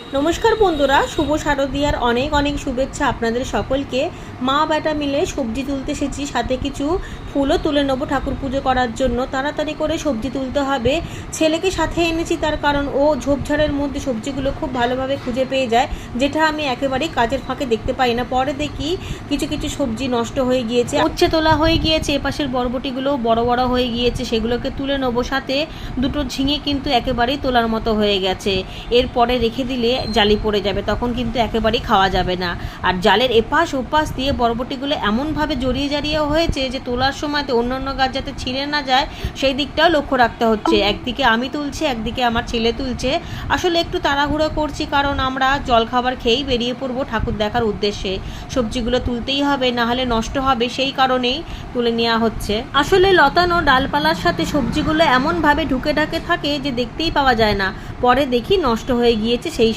নমস্কার বন্ধুরা, শুভ শারদিয়ার অনেক অনেক শুভেচ্ছা আপনাদের সকলকে। মা বেটা মিলে সবজি তুলতে এসেছি, সাথে কিছু ফুলও তুলে নেব ঠাকুর পুজো করার জন্য। তাড়াতাড়ি করে সবজি তুলতে হবে। ছেলেকে সাথে এনেছি তার কারণ ও ঝোপঝাড়ের মধ্যে সবজিগুলো খুব ভালোভাবে খুঁজে পেয়ে যায়, যেটা আমি একেবারেই কাজের ফাঁকে দেখতে পাই না। পরে দেখি কিছু কিছু সবজি নষ্ট হয়ে গিয়েছে। উচ্ছে তোলা হয়ে গিয়েছে, এপাশের বরবটিগুলো বড় বড় হয়ে গিয়েছে, সেগুলোকে তুলে নেব সাথে। দুটো ঝিঙে কিন্তু একেবারেই তোলার মতো হয়ে গেছে। এরপরে রেখে দিলে জালি পড়ে যাবে, তখন কিন্তু একেবারেই খাওয়া যাবে না। আর জালের এপাশ ওপাশ দিয়ে বরবটিগুলো এমনভাবে জড়িয়ে জারিয়ে হয়েছে যে তোলার সময় তো অন্য অন্য গাছ যাতে ছিঁড়ে না যায়, সেই দিকটাও লক্ষ্য রাখতে হচ্ছে। একদিকে আমি তুলছি, একদিকে আমার ছেলে তুলছে। আসলে একটু তাড়াহুড়ো করছি, কারণ আমরা জলখাবার খেয়েই বেরিয়ে পড়ব ঠাকুর দেখার উদ্দেশ্যে। সবজিগুলো তুলতেই হবে, না হলে নষ্ট হবে, সেই কারণেই তুলে নেওয়া হচ্ছে। আসলে লতানো ডালপালার সাথে সবজিগুলো এমনভাবে ঢুকে ঢাকে থাকে যে দেখতেই পাওয়া যায় না। পরে দেখি নষ্ট হয়ে গিয়েছে সেই